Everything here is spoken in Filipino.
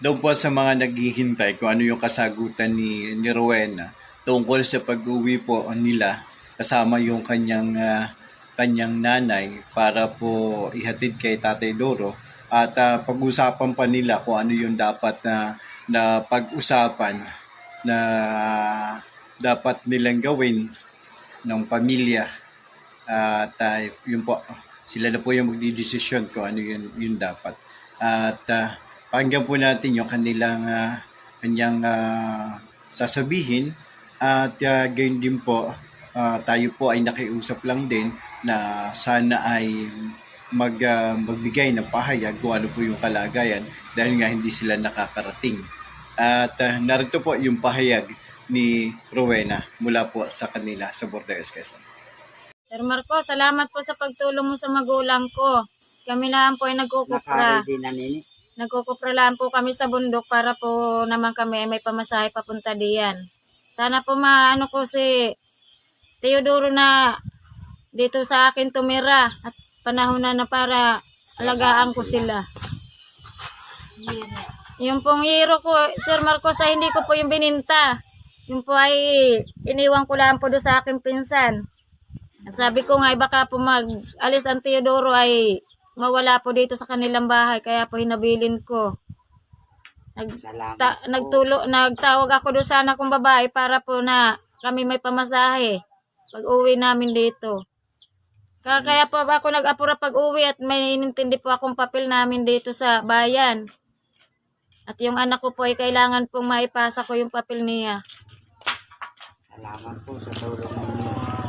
doon po sa mga naghihintay kung ano yung kasagutan ni, ni Rowena tungkol sa pag-uwi po nila kasama yung kanyang ah, kanyang nanay para po ihatid kay Tatay Doro at ah, pag-usapan pa nila kung ano yung dapat na na pag-usapan na dapat nilang gawin ng pamilya. At ah, yun po sila na po yung magdidesisyon kung ano yun, yun dapat. At ah, pakinggan po natin yung kanilang ah, kanyang ah, sasabihin at uh, gayon din po ah, tayo po ay nakiusap lang din na sana ay mag, ah, magbigay ng pahayag kung ano po yung kalagayan dahil nga hindi sila nakakarating. At ah, narito po yung pahayag ni Rowena mula po sa kanila sa Bordeaux, Quezon. Sir Marco, salamat po sa pagtulong mo sa magulang ko. Kami lang po ay nagkukupra. Nakari din na nini. Nagkukupra lang po kami sa bundok para po naman kami ay may pamasahe papunta diyan. Sana po maano ko si Teodoro na dito sa akin tumira at panahon na na para alagaan ko sila. Yung pong hero ko, Sir Marcos, ay hindi ko po yung bininta. Yung po ay iniwan ko lang po doon sa aking pinsan. At sabi ko nga, ay baka po mag-alis ang Teodoro ay mawala po dito sa kanilang bahay. Kaya po hinabilin ko. Nag, Salamat ta, po. nagtulo, nagtawag ako doon sana kong babae para po na kami may pamasahe pag uwi namin dito. Kaya, kaya po ako nag-apura pag uwi at may inintindi po akong papel namin dito sa bayan. At yung anak ko po ay kailangan pong maipasa ko yung papel niya. Salamat po sa tulong ninyo.